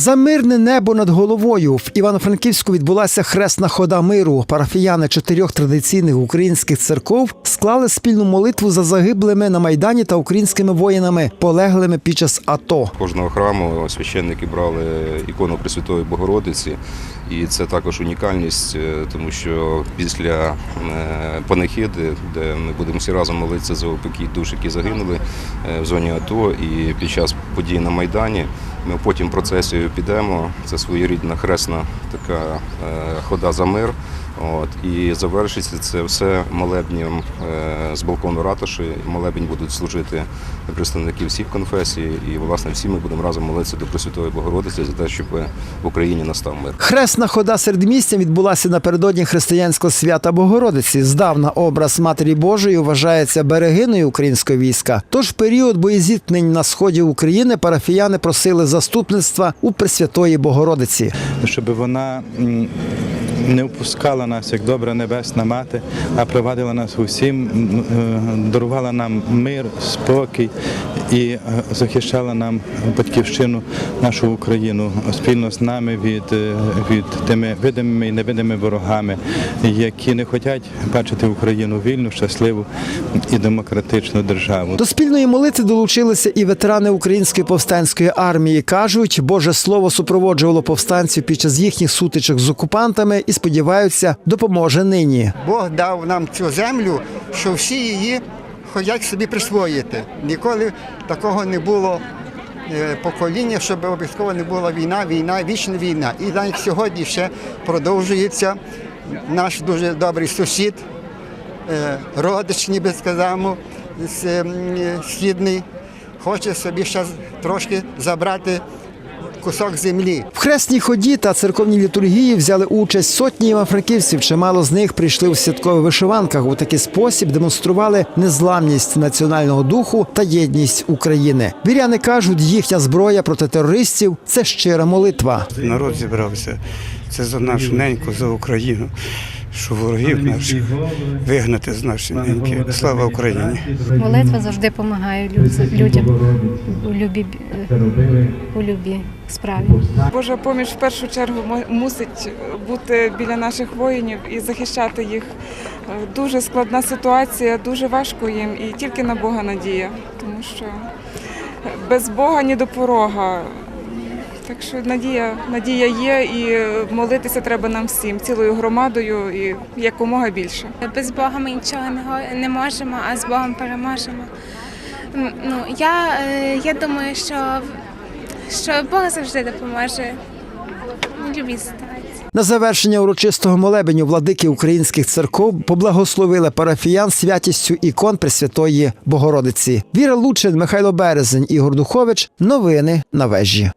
За мирне небо над головою в Івано-Франківську відбулася хресна хода миру. Парафіяни чотирьох традиційних українських церков склали спільну молитву за загиблими на майдані та українськими воїнами, полеглими під час АТО. Кожного храму священники брали ікону Пресвятої Богородиці, і це також унікальність, е, тому що після е, панихиди, де ми будемо всі разом молитися за опекій душ, які загинули е, в зоні АТО, і під час подій на Майдані, ми потім процесію підемо. Це своєрідна хресна така е, хода за мир. От, і завершиться це все молебнем е, з балкону ратуші. Молебень будуть служити представники всіх конфесій, і власне всі ми будемо разом молитися до Пресвятої Богородиці за те, щоб в Україні настав мир. Хресна хода середмістя відбулася напередодні християнського свята Богородиці. Здавна образ Матері Божої вважається берегиною українського війська. Тож в період боєзіткнень на сході України парафіяни просили заступництва у Пресвятої Богородиці. щоб вона не впускала нас як добра небесна мати, а провадила нас усім, е, дарувала нам мир, спокій і е, захищала нам батьківщину, нашу Україну спільно з нами від, е, від тими видимими і невидимими ворогами, які не хочуть бачити Україну вільну, щасливу і демократичну державу. До спільної молитви долучилися і ветерани української повстанської армії. кажуть, Боже слово супроводжувало повстанців під час їхніх сутичок з окупантами і сподіваються, допоможе нині. Бог дав нам цю землю, що всі її хочуть собі присвоїти. Ніколи такого не було е, покоління, щоб обов'язково не була війна, війна, вічна війна. І навіть сьогодні ще продовжується наш дуже добрий сусід, е, родич, ніби ем, е, східний, хоче собі ще трошки забрати кусок землі. В хресній ході та церковній літургії взяли участь сотні івано-франківців. Чимало з них прийшли у святкових вишиванках. У такий спосіб демонстрували незламність національного духу та єдність України. Віряни кажуть, їхня зброя проти терористів це щира молитва. народ зібрався. Це за нашу неньку, за Україну, що ворогів наших вигнати з нашої неньки. Слава Україні! Молитва завжди допомагає люд- людям у любі, у любі справі. Божа поміч в першу чергу мо- мусить бути біля наших воїнів і захищати їх. Е, Дуже складна ситуація, дуже важко їм, і тільки на Бога надія, тому що без Бога ні до порога. Так що надія, надія є, і молитися треба нам всім, цілою громадою і якомога більше. Без Бога ми нічого не, го- не можемо, а з Богом переможемо. Ну, я, е, я думаю, що, що Бог завжди допоможе в ситуації. На завершення урочистого молебеню владики українських церков поблагословили парафіян святістю ікон Пресвятої Богородиці. Віра Лучин, Михайло Березень, Ігор Духович. Новини на вежі.